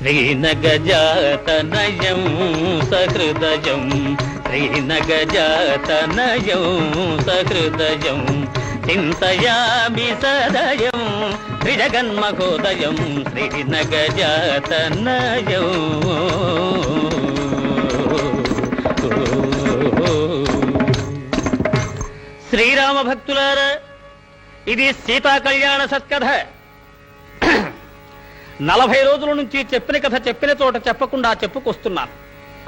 శ్రీనగజాతనయం సహృదయం. శ్రీనగజాతనయం సహృదయం. చింతయామి సదయం త్రిజగన్మహోదయం శ్రీనగజాతనయం. శ్రీరామ భక్తులారా ఇది సీతా కళ్యాణ సత్కథ. నలభై రోజుల నుంచి చెప్పిన కథ చెప్పిన చోట చెప్పకుండా చెప్పుకొస్తున్నాను.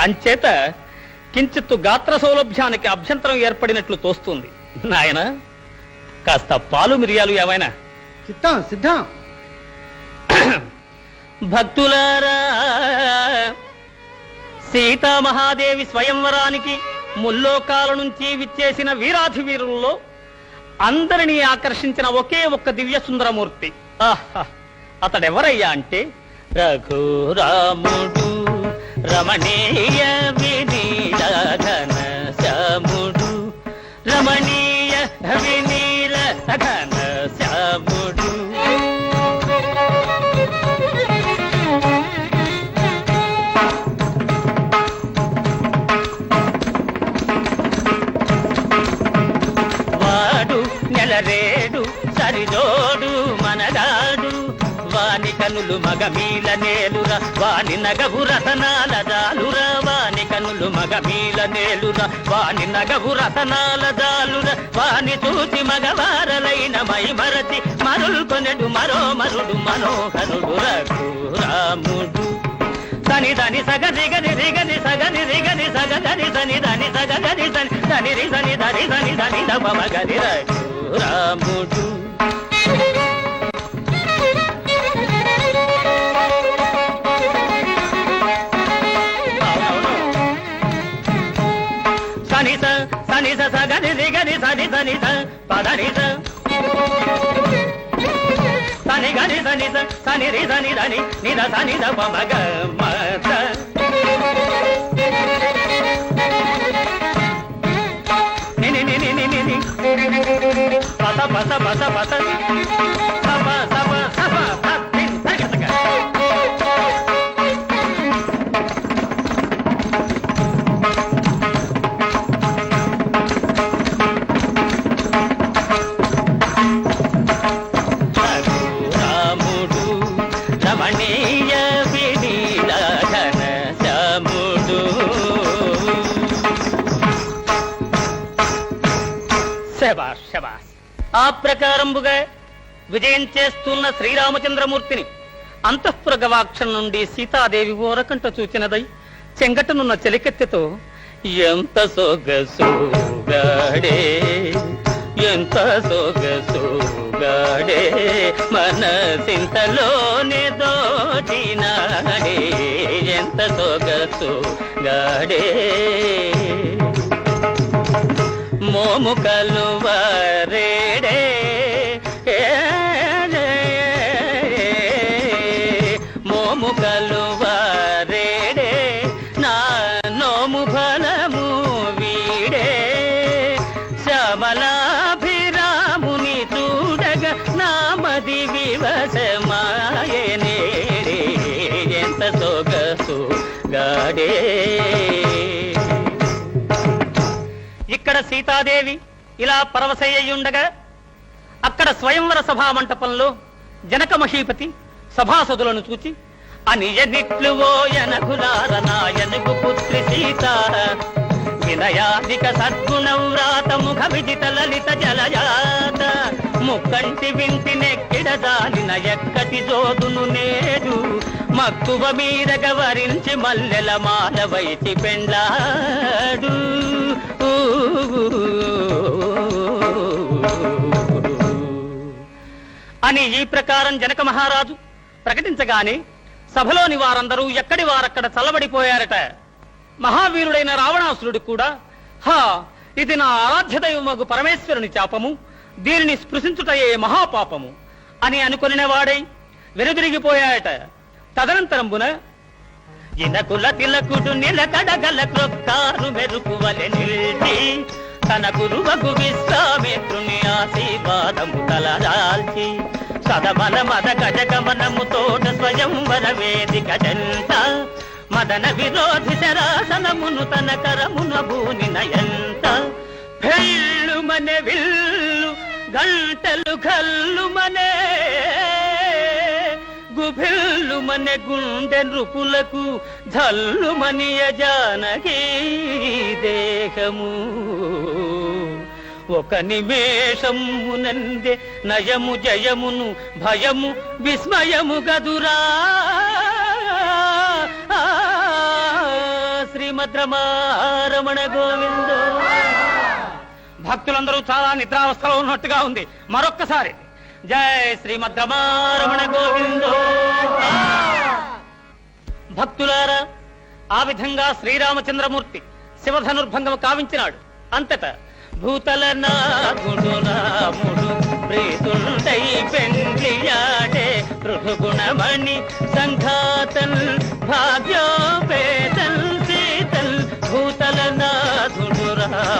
అంచేత కించిత్తు గాత్ర సౌలభ్యానికి అభ్యంతరం ఏర్పడినట్లు తోస్తుంది. నాయన కాస్త పాలు మిరియాలు ఏమైనా సిద్ధం సిద్ధం. భక్తులారా సీతామహాదేవి స్వయంవరానికి ముల్లోకాల నుంచి విచ్చేసిన వీరాధి వీరుల్లో అందరినీ ఆకర్షించిన ఒకే ఒక్క దివ్య సుందరమూర్తి ఆహా! అతడెవరయ్యా అంటే? రఘురాముడు రమణీయ విధి రమణీయ కనులు మగ మీల నేలురా వాని నగవు రతనాల దాలురా వాని కనులు మగ మీల నేలురా వాని నగవు రతనాల దాలురా వాని చూసి మగవారలైన మై భరతి మరుల్కొనెడు మరో మరుడు మనోహరుడు రఘురాముడు తని దని సగ దిగని దిగని సగని దిగని సగ దని దని దని సగ గని దని దని రి దని దని దని దని దమ గని రఘురాముడు సని స సని స సగని దిగని సని సని స పదని స. సని గని సని స సని రి సని దని నిద సని ద ప మగ మత ని ని ని ని ని ని ని పస పస పస పస. ఆ ప్రకారంబుగా విజయం చేస్తున్న శ్రీరామచంద్రమూర్తిని అంతఃపుర గవాక్షం నుండి సీతాదేవి ఓరకంట చూచినదై చెంగటనున్న చెలికెత్తెతో ఎంత సొగసుగాడే ఎంత సొగసుగాడే మనసింతలోనే దోచినాడే ఎంత సొగసుగాడే. మోము కలువరే నోము కలువారేడే నా నోము ఫలము వీడే. శ్యామలాభిరాముని చూడగ నామది వివసమాయనే ఎంత సొగసు గాడే. ఇక్కడ సీతాదేవి ఇలా పరవశయ్యుండగా అక్కడ స్వయంవర సభా మంటపంలో జనక మహీపతి సభాసదులను చూచి అనియనిట్లు ఓయనకులార నాయనకు పుత్రి సీత. వినయాధిక సద్గుణవ్రాత ముఖ విజిత లలిత జలయాత ముక్కంటి వింటి నెక్కిడ దానిన ఎక్కటి జోదును నేడు. మక్కువ మీదగ వరించి మల్లెల మాల వైచి పెండ్లాడు. అని ఈ ప్రకారం జనక మహారాజు ప్రకటించగానే సభలోని వారందరూ ఎక్కడి వారక్కడ చల్లబడిపోయారట. మహావీరుడైన రావణాసురుడు కూడా హా ఇది నా ఆరాధ్య దైవమగు పరమేశ్వరుని శాపము దీనిని స్పృశించుటయే మహాపాపము అని అనుకునేవాడై వాడై వెనుదిరిగిపోయాయట. తదనంతరంబున ఇనకుల తిలకుడు నిలకడగల క్రొక్కారు మెరుపువలె నిల్చి తన గురువకు విశ్వామిత్రుని ఆశీర్వాదము తలదాల్చి సదమల మద గజగమనము గమనము జంత మదన విరోధి శరాసనమును తన కరమున భూని నయంత. ఫెళ్ళు మనే విల్లు గంటలు కల్లు మనే గుభిల్లు మనే గుండె నృపులకు జల్లు మనియ జానకి దేహము. ఒక నిమేషమునందే నయము జయమును భయము విస్మయము గదురా. రమణ గోవింద. భక్తులందరూ చాలా నిద్రావస్థలో ఉన్నట్టుగా ఉంది. మరొక్కసారి. జై రమణ గోవిందో. భక్తులారా ఆ విధంగా శ్రీరామచంద్రమూర్తి శివధనుర్భంగము కావించినాడు. అంతట భూతల నాగుడు రాముడు ప్రీతుండై పెండ్లియాడే సంఘాతల్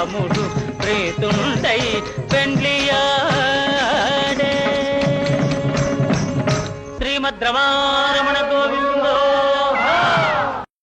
రాముడు ప్రీతుండై పెండ్లియాడే. శ్రీమద్రవారమణ గో